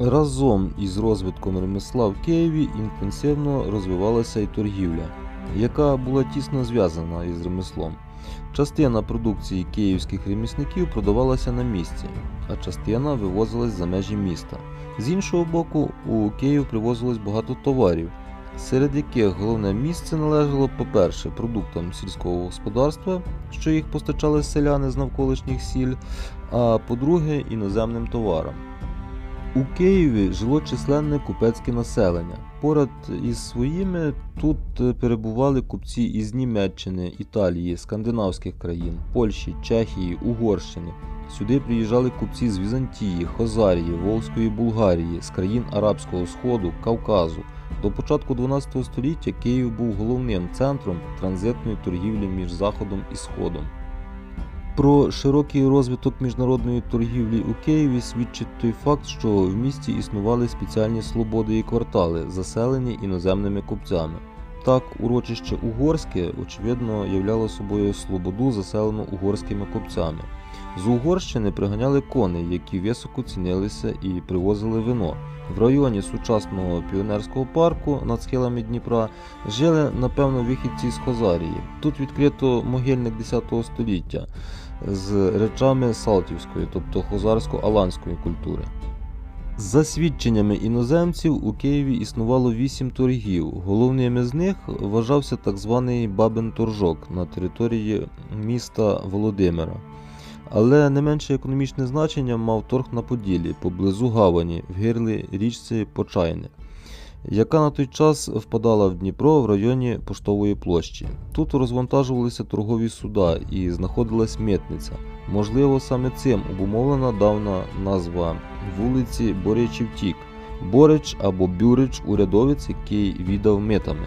Разом із розвитком ремесла в Києві інтенсивно розвивалася і торгівля, яка була тісно зв'язана із ремеслом. Частина продукції київських ремісників продавалася на місці, а частина вивозилась за межі міста. З іншого боку, у Київ привозилось багато товарів, серед яких головне місце належало, по-перше, продуктам сільського господарства, що їх постачали селяни з навколишніх сіль, а по-друге, іноземним товарам. У Києві жило численне купецьке населення. Поряд із своїми тут е, перебували купці із Німеччини, Італії, скандинавських країн, Польщі, Чехії, Угорщини. Сюди приїжджали купці з Візантії, Хозарії, Волзької Булгарії, з країн Арабського Сходу, Кавказу. До початку 12 століття Київ був головним центром транзитної торгівлі між Заходом і Сходом. Про широкий розвиток міжнародної торгівлі у Києві свідчить той факт, що в місті існували спеціальні слободи і квартали, заселені іноземними купцями. Так, урочище Угорське, очевидно, являло собою слободу, заселену угорськими купцями. З Угорщини приганяли коней, які високо цінилися і привозили вино. В районі сучасного піонерського парку над схилами Дніпра жили, напевно, вихідці з Хозарії. Тут відкрито могильник 10 століття з речами салтівської, тобто хозарсько-аланської культури. За свідченнями іноземців у Києві існувало вісім торгів. Головними з них вважався так званий Бабин торжок на території міста Володимира. Але не менше економічне значення мав торг на Поділі поблизу Гавані в гирлі річці Почайне, яка на той час впадала в Дніпро в районі Поштової площі. Тут розвантажувалися торгові суда і знаходилась митниця. Можливо, саме цим обумовлена давна назва вулиці Борячівтік, Борич або Бюрич урядовець, який віддав митами.